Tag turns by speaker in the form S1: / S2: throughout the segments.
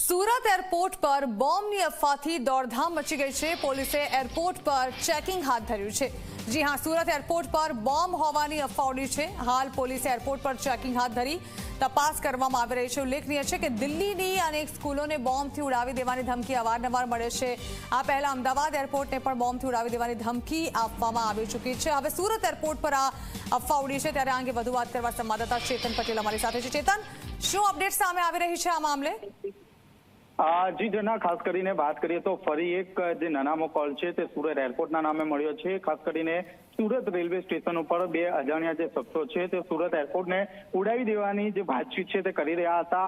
S1: Surat airport પર બોમ્બની અફવાથી દોડધામ મચી ગઈ છે. પોલીસે એરપોર્ટ પર ચેકિંગ હાથ ધર્યું છે. જી હા, સુરત એરપોર્ટ પર બોમ્બ હોવાની અફવા ઉડી છે. હાલ પોલીસે એરપોર્ટ પર ચેકિંગ હાથ ધરી તપાસ કરવામાં આવી રહી છે. ઉલ્લેખનીય છે કે દિલ્હીની અનેક સ્કૂલોને બોમ્બથી ઉડાવી દેવાની ધમકી અવારનવાર મળે છે. આ પહેલા અમદાવાદ એરપોર્ટને પણ બોમ્બથી ઉડાવી દેવાની ધમકી આપવામાં આવી ચૂકી છે. હવે સુરત એરપોર્ટ પર આ અફવા ઉડી છે. ત્યારે આ અંગે વધુ વાત કરવા સંવાદદાતા ચેતન પટેલ અમારી સાથે છે. ચેતન, શું અપડેટ સામે આવી રહી છે આ મામલે?
S2: જી જના ખાસ કરીને વાત કરીએ તો ફરી એક જે નાનામો કોલ છે તે સુરત એરપોર્ટના નામે મળ્યો છે. ખાસ કરીને સુરત રેલવે સ્ટેશન ઉપર બે અજાણ્યા જે શખ્સો છે તે સુરત એરપોર્ટને ઉડાવી દેવાની જે વાતચીત છે તે કરી રહ્યા હતા.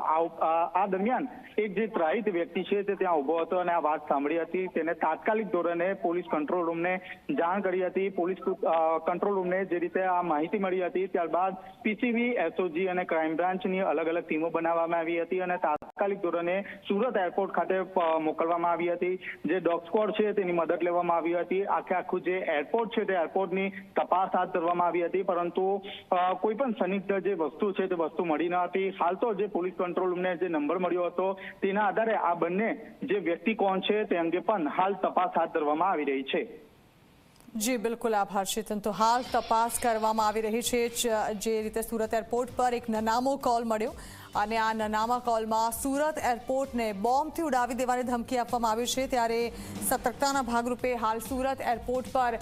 S2: આ દરમિયાન એક જે ત્રાહિત વ્યક્તિ છે તે ત્યાં ઊભો હતો અને આ વાત સાંભળી હતી. તેને તાત્કાલિક ધોરણે પોલીસ કંટ્રોલ રૂમને જાણ કરી હતી. પોલીસ કંટ્રોલ રૂમને જે રીતે આ માહિતી મળી હતી, ત્યારબાદ પીસીબી, એસઓજી અને ક્રાઇમ બ્રાન્ચની અલગ અલગ ટીમો બનાવવામાં આવી હતી અને તાત્કાલિક ધોરણે સુરત એરપોર્ટ ખાતે મોકલવામાં આવી હતી. જે ડોગ સ્ક્વોડ છે તેની મદદ લેવામાં આવી હતી. આખે આખું જે એરપોર્ટ છે તે એરપોર્ટની તપાસ હાથ ધરવામાં આવી હતી, પરંતુ કોઈ પણ સંદિગ્ધ જે વસ્તુ છે તે વસ્તુ મળી ન હતી. હાલ તો જે પોલીસ કંટ્રોલ રૂમને જે નંબર મળ્યો હતો, તેના આધારે આ બંને જે વ્યક્તિ કોણ છે તે અંગે પણ હાલ તપાસ હાથ ધરવામાં આવી રહી છે.
S1: જી, બિલકુલ આભાર ચેતન તો હાલ તપાસ કરવામાં આવી રહી છે. જે રીતે સુરત એરપોર્ટ પર એક નનામો કોલ મળ્યો અને આ નનામા કોલમાં સુરત એરપોર્ટને બોમ્બથી ઉડાવી દેવાની ધમકી આપવામાં આવી છે. ત્યારે સતર્કતાના ભાગરૂપે હાલ સુરત એરપોર્ટ પર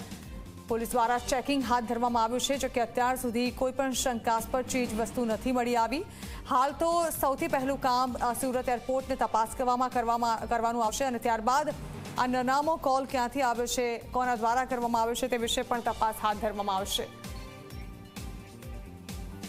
S1: પોલીસ દ્વારા ચેકિંગ હાથ ધરવામાં આવ્યું છે, જો કે અત્યાર સુધી કોઈ પણ શંકાસ્પદ ચીજ વસ્તુ નથી મળી આવી. હાલ તો સૌથી પહેલું કામ સુરત એરપોર્ટને તપાસ કરવામાં કરવામાં, કરવાનું આવશે અને ત્યારબાદ આ નનામો કોલ ક્યાંથી આવ્યો છે, કોના દ્વારા કરવામાં આવ્યો છે તે વિશે પણ તપાસ હાથ ધરવામાં આવશે.